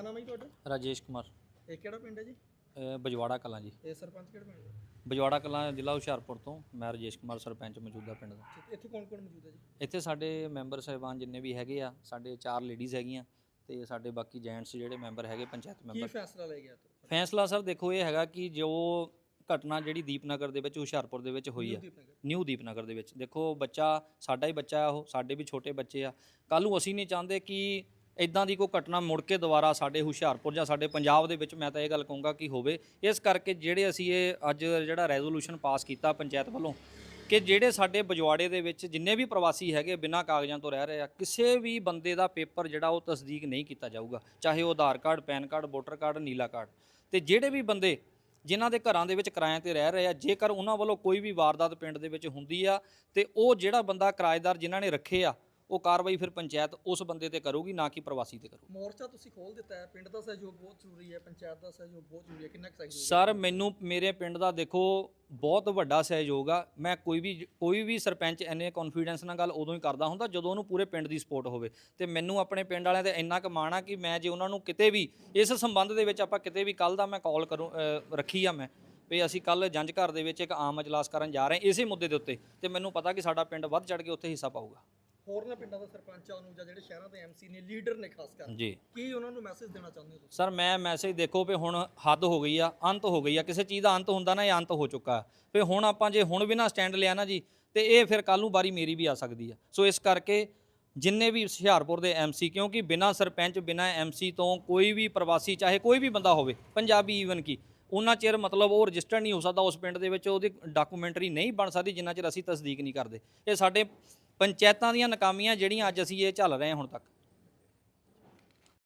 ਕਿਆ ਨਾਮ ਹੈ ਜੀ ਤੁਹਾਡਾ? ਰਾਜੇਸ਼ ਕੁਮਾਰ। ਇਹ ਕਿਹੜਾ ਪਿੰਡ ਹੈ ਜੀ? ਬਜਵਾੜਾ ਕਲਾਂ ਜੀ। ਇਹ ਸਰਪੰਚ ਕਿਹੜਾ ਪਿੰਡ ਹੈ? ਬਜਵਾੜਾ ਕਲਾਂ ਜ਼ਿਲ੍ਹਾ ਹੁਸ਼ਿਆਰਪੁਰ ਤੋਂ ਮੈਂ ਰਾਜੇਸ਼ ਕੁਮਾਰ ਸਰਪੰਚ ਮੌਜੂਦਾ ਪਿੰਡ ਦਾ। ਠੀਕ, ਇੱਥੇ ਕੌਣ ਕੌਣ ਮੌਜੂਦ ਹੈ ਜੀ? ਇੱਥੇ ਸਾਡੇ ਮੈਂਬਰ ਸਾਹਿਬਾਨ ਜਿੰਨੇ ਵੀ ਹੈਗੇ ਆ ਸਾਡੇ ਚਾਰ ਲੇਡੀਜ਼ ਹੈਗੀਆਂ ਤੇ ਸਾਡੇ ਬਾਕੀ ਜੈਂਟਸ ਜਿਹੜੇ ਮੈਂਬਰ ਹੈਗੇ ਪੰਚਾਇਤ ਕੀ ਮੈਂਬਰ। ਫੈਸਲਾ ਲਿਆ ਗਿਆ? ਤੁਹਾਡਾ? ਫੈਸਲਾ ਸਰ ਦੇਖੋ ਇਹ ਹੈਗਾ ਕਿ ਜੋ ਘਟਨਾ ਜਿਹੜੀ ਦੀਪਨਗਰ ਦੇ ਵਿੱਚ ਹੁਸ਼ਿਆਰਪੁਰ ਦੇ ਵਿੱਚ ਹੋਈ ਆ। ਦੀਪਨਗਰ। ਨਿਊ ਦੀਪਨਗਰ ਦੇ ਵਿੱਚ। ਦੇਖੋ ਬੱਚਾ ਸਾਡਾ ਹੀ ਬੱਚਾ ਆ ਉਹ ਸਾਡੇ ਵੀ ਛੋਟੇ ਬੱਚੇ ਆ। ਕੱਲ ਨੂੰ ਅਸੀਂ ਨਹੀਂ ਚਾਹੁੰਦੇ ਕਿ ਇਦਾਂ ਦੀ ਕੋਈ ਘਟਨਾ ਮੁੜ ਕੇ ਦੁਬਾਰਾ ਸਾਡੇ ਹੁਸ਼ਿਆਰਪੁਰ ਜਾਂ ਸਾਡੇ ਪੰਜਾਬ ਦੇ ਵਿੱਚ ਮੈਂ ਤਾਂ ਇਹ ਗੱਲ ਕਹੂੰਗਾ ਕਿ ਹੋਵੇ, ਇਸ ਕਰਕੇ ਜਿਹੜੇ ਅਸੀਂ ਇਹ ਅੱਜ ਜਿਹੜਾ ਰੈਜ਼ੋਲੂਸ਼ਨ ਪਾਸ ਕੀਤਾ ਪੰਚਾਇਤ ਵੱਲੋਂ, ਕਿ ਜਿਹੜੇ ਸਾਡੇ ਬਜਵਾੜੇ ਦੇ ਵਿੱਚ ਜਿੰਨੇ ਵੀ ਪ੍ਰਵਾਸੀ ਹੈਗੇ ਬਿਨਾਂ ਕਾਗਜ਼ਾਂ ਤੋਂ ਰਹਿ ਰਹੇ ਆ, ਕਿਸੇ ਵੀ ਬੰਦੇ ਦਾ ਪੇਪਰ ਜਿਹੜਾ ਉਹ ਤਸਦੀਕ ਨਹੀਂ ਕੀਤਾ ਜਾਊਗਾ, ਚਾਹੇ ਉਹ Aadhaar card, PAN card, voter card, ਨੀਲਾ ਕਾਰਡ। ਤੇ ਜਿਹੜੇ ਵੀ ਬੰਦੇ ਜਿਨ੍ਹਾਂ ਦੇ ਘਰਾਂ ਦੇ ਵਿੱਚ ਕਿਰਾਏ ਤੇ ਰਹਿ ਰਹੇ ਆ, ਜੇਕਰ ਉਹਨਾਂ ਵੱਲੋਂ ਕੋਈ ਵੀ ਵਾਰਦਾਤ ਪਿੰਡ ਦੇ ਵਿੱਚ ਹੁੰਦੀ ਆ, ਤੇ ਉਹ ਜਿਹੜਾ ਬੰਦਾ ਕਿਰਾਏਦਾਰ ਜਿਨ੍ਹਾਂ ਨੇ ਰੱਖੇ ਆ ਉਹ ਕਾਰਵਾਈ ਫਿਰ ਪੰਚਾਇਤ ਉਸ ਬੰਦੇ ਤੇ ਕਰੂਗੀ ਨਾ ਕਿ ਪ੍ਰਵਾਸੀ ਤੇ ਕਰੂਗੀ। ਮੋਰਚਾ ਤੁਸੀਂ ਖੋਲ ਦਿੱਤਾ ਹੈ ਪਿੰਡ ਦਾ ਸਹਿਯੋਗ ਬਹੁਤ ਜ਼ਰੂਰੀ ਹੈ ਪੰਚਾਇਤ ਦਾ ਸਹਿਯੋਗ ਬਹੁਤ ਜ਼ਰੂਰੀ ਹੈ ਕਿੰਨਾ ਕੁ ਸਹਿਯੋਗ? ਸਰ ਮੈਨੂੰ ਮੇਰੇ ਪਿੰਡ ਦਾ ਦੇਖੋ ਬਹੁਤ ਵੱਡਾ ਸਹਿਯੋਗ ਆ। ਮੈਂ ਕੋਈ ਵੀ ਕੋਈ ਵੀ ਸਰਪੰਚ ਐਨੇ ਕੌਨਫੀਡੈਂਸ ਨਾਲ ਗੱਲ ਉਦੋਂ ਹੀ ਕਰਦਾ ਹੁੰਦਾ ਜਦੋਂ ਉਹਨੂੰ ਪੂਰੇ ਪਿੰਡ ਦੀ ਸਪੋਰਟ ਹੋਵੇ। ਤੇ ਮੈਨੂੰ ਆਪਣੇ ਪਿੰਡ ਵਾਲਿਆਂ ਤੇ ਇੰਨਾ ਕੁ ਮਾਣ ਆ ਕਿ ਮੈਂ ਜੇ ਉਹਨਾਂ ਨੂੰ ਕਿਤੇ ਵੀ ਇਸ ਸੰਬੰਧ ਦੇ ਵਿੱਚ ਆਪਾਂ ਕਿਤੇ ਵੀ ਕੱਲ ਦਾ ਮੈਂ ਕਾਲ ਕਰੂੰ ਰੱਖੀ ਆ ਮੈਂ ਵੀ ਅਸੀਂ ਕੱਲ ਜੰਜ ਘਰ ਦੇ ਵਿੱਚ ਇੱਕ ਆਮ ਅਜਲਾਸ ਕਰਨ ਜਾ ਰਹੇ ਹਾਂ ਇਸੇ ਮੁੱਦੇ ਦੇ ਉੱਤੇ। ਤੇ ਮੈਨੂੰ ਪਤਾ ਕਿ ਸਾਡਾ ਪਿੰਡ ਵੱਧ ਚੜ ਕੇ ਉੱਥੇ ਹਿੱਸਾ ਪਾਊਗਾ। ਹੋਰਨਾਂ ਪਿੰਡਾਂ ਦੇ ਸਰਪੰਚਾਂ ਨੂੰ ਜਾਂ ਜਿਹੜੇ ਸ਼ਹਿਰਾਂ ਦੇ ਐਮਸੀ ਨੇ ਲੀਡਰ ਨੇ ਖਾਸ ਕਰ ਜੀ। ਕੀ ਉਹਨਾਂ ਨੂੰ ਮੈਸੇਜ ਦੇਣਾ ਚਾਹੁੰਦੇ ਹੋ ਤੁਸੀਂ? ਸਰ ਮੈਂ ਮੈਸੇਜ ਦੇਖੋ ਵੀ ਹੁਣ ਹੱਦ ਹੋ ਗਈ ਆ ਅੰਤ ਹੋ ਗਈ ਆ। ਕਿਸੇ ਚੀਜ਼ ਦਾ ਅੰਤ ਹੁੰਦਾ ਨਾ ਇਹ ਅੰਤ ਹੋ ਚੁੱਕਾ। ਵੀ ਹੁਣ ਆਪਾਂ ਜੇ ਹੁਣ ਵੀ ਨਾ ਸਟੈਂਡ ਲਿਆ ਨਾ ਜੀ ਤੇ ਇਹ ਫਿਰ ਕੱਲ ਨੂੰ ਵਾਰੀ ਮੇਰੀ ਵੀ ਆ ਸਕਦੀ ਆ। ਸੋ ਇਸ ਕਰਕੇ ਜਿੰਨੇ ਵੀ ਹੁਸ਼ਿਆਰਪੁਰ ਦੇ ਐਮਸੀ ਕਿਉਂਕਿ ਬਿਨਾਂ ਸਰਪੰਚ ਬਿਨਾਂ ਐਮਸੀ ਤੋਂ ਕੋਈ ਵੀ ਪ੍ਰਵਾਸੀ ਚਾਹੇ ਕੋਈ ਵੀ ਬੰਦਾ ਹੋਵੇ ਪੰਜਾਬੀ ਈਵਨ ਕੀ ਉਹਨਾਂ ਚਿਰ ਮਤਲਬ ਉਹ ਰਜਿਸਟਰ ਨਹੀਂ ਹੋ ਸਕਦਾ ਉਸ ਪਿੰਡ ਦੇ ਵਿੱਚ, ਉਹਦੀ ਡਾਕੂਮੈਂਟਰੀ ਨਹੀਂ ਬਣ ਸਕਦੀ ਜਿੰਨਾ ਚਿਰ ਅਸੀਂ ਤਸਦੀਕ ਨਹੀਂ ਕਰਦੇ। ਇਹ ਸਾਡੇ ਪੰਚਾਇਤਾਂ ਦੀਆਂ ਨਾਕਾਮੀਆਂ ਜਿਹੜੀਆਂ ਅੱਜ ਅਸੀਂ ਇਹ ਝੱਲ ਰਹੇ ਹਾਂ ਹੁਣ ਤੱਕ।